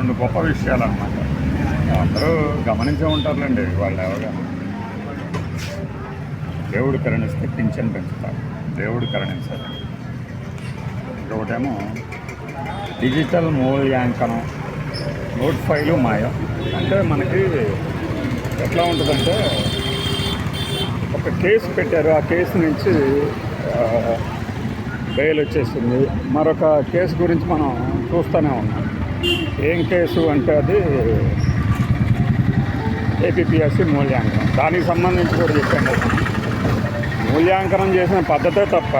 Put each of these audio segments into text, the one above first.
రెండు గొప్ప విషయాలు అన్నమాట అందరూ గమనించే ఉంటారులేండి వాళ్ళు ఎవరు దేవుడు కరుణిస్తే పింఛన్ పెంచుతారు. దేవుడు కరుణించాలి ఇంకొకటేమో డిజిటల్ మూల్యాంకనం. నోట్ ఫైలు మాయం. అంటే మనకి ఎట్లా ఉంటుందంటే ఒక కేసు పెట్టారు. ఆ కేసు నుంచి బెయిల్ వచ్చేసింది. మరొక కేసు గురించి మనం చూస్తూనే ఉన్నాం. ఏం కేసు అంటే అది ఏపీఎస్సి మూల్యాంకనం. దానికి సంబంధించి కూడా చెప్పాను మూల్యాంకనం చేసిన పద్ధతే తప్ప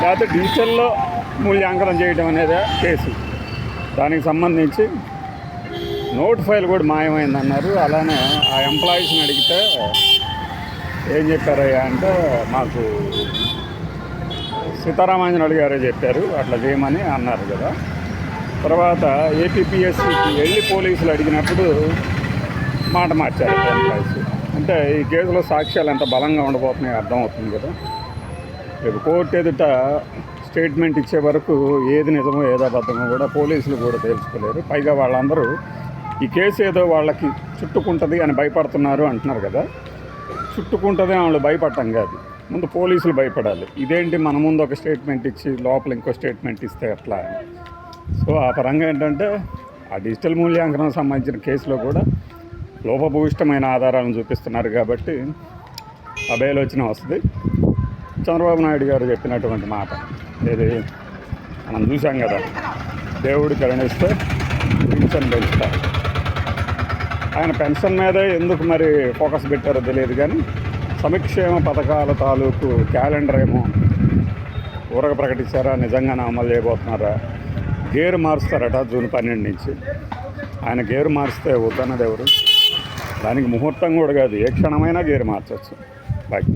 లేకపోతే డిజిటల్లో మూల్యాంకనం చేయడం అనేది కేసు. దానికి సంబంధించి నోట్ ఫైల్ కూడా మాయమైందన్నారు. అలానే ఆ ఎంప్లాయీస్ని అడిగితే ఏం చెప్పారయ్యా అంటే మాకు సీతారామాంజనుడు గారే చెప్పారు. అట్లా చేయమని అన్నారు కదా. తర్వాత ఏపీఎస్సికి వెళ్ళి పోలీసులు అడిగినప్పుడు మాట మార్చారు ఎంప్లాయీస్ అంటే ఈ కేసులో సాక్ష్యాలు ఎంత బలంగా ఉండబోతున్నాయి అర్థమవుతుంది కదా. రేపు కోర్టు ఎదుట స్టేట్మెంట్ ఇచ్చే వరకు ఏది నిజమో ఏది అబద్ధమో కూడా పోలీసులు కూడా తెలుసుకోలేరు. పైగా వాళ్ళందరూ ఈ కేసు ఏదో వాళ్ళకి చుట్టుకుంటుంది అని భయపడుతున్నారు అంటున్నారు కదా. చుట్టుకుంటుంది వాళ్ళు భయపడటం కాదు. ముందు పోలీసులు భయపడాలి. ఇదేంటి మన ముందు ఒక స్టేట్మెంట్ ఇచ్చి లోపల ఇంకో స్టేట్మెంట్ ఇస్తే ఎట్లా సో ఆ పరంగా ఏంటంటే ఆ డిజిటల్ మూల్యాంకనం సంబంధించిన కేసులో కూడా లోపభూయిష్టమైన ఆధారాలను చూపిస్తున్నారు కాబట్టి ఆ వస్తుంది. చంద్రబాబు నాయుడు గారు చెప్పినటువంటి మాట. ఇది మనం చూసాం కదా. దేవుడు కరుణిస్తే పెన్షన్ పెంచుతారు. ఆయన పెన్షన్ మీదే ఎందుకు మరి ఫోకస్ పెట్టారో తెలియదు కానీ సంక్షేమ పథకాల తాలూకు క్యాలెండర్ ఏమో ఊరగ ప్రకటించారా? నిజంగానే అమలు చేయబోతున్నారా? గేరు మారుస్తారట జూన్ పన్నెండు నుంచి. ఆయన గేరు మారిస్తే వద్దన్నది ఎవరు? దానికి ముహూర్తం కూడా కాదు ఏ క్షణమైనా గేరు మార్చవచ్చు బాయ్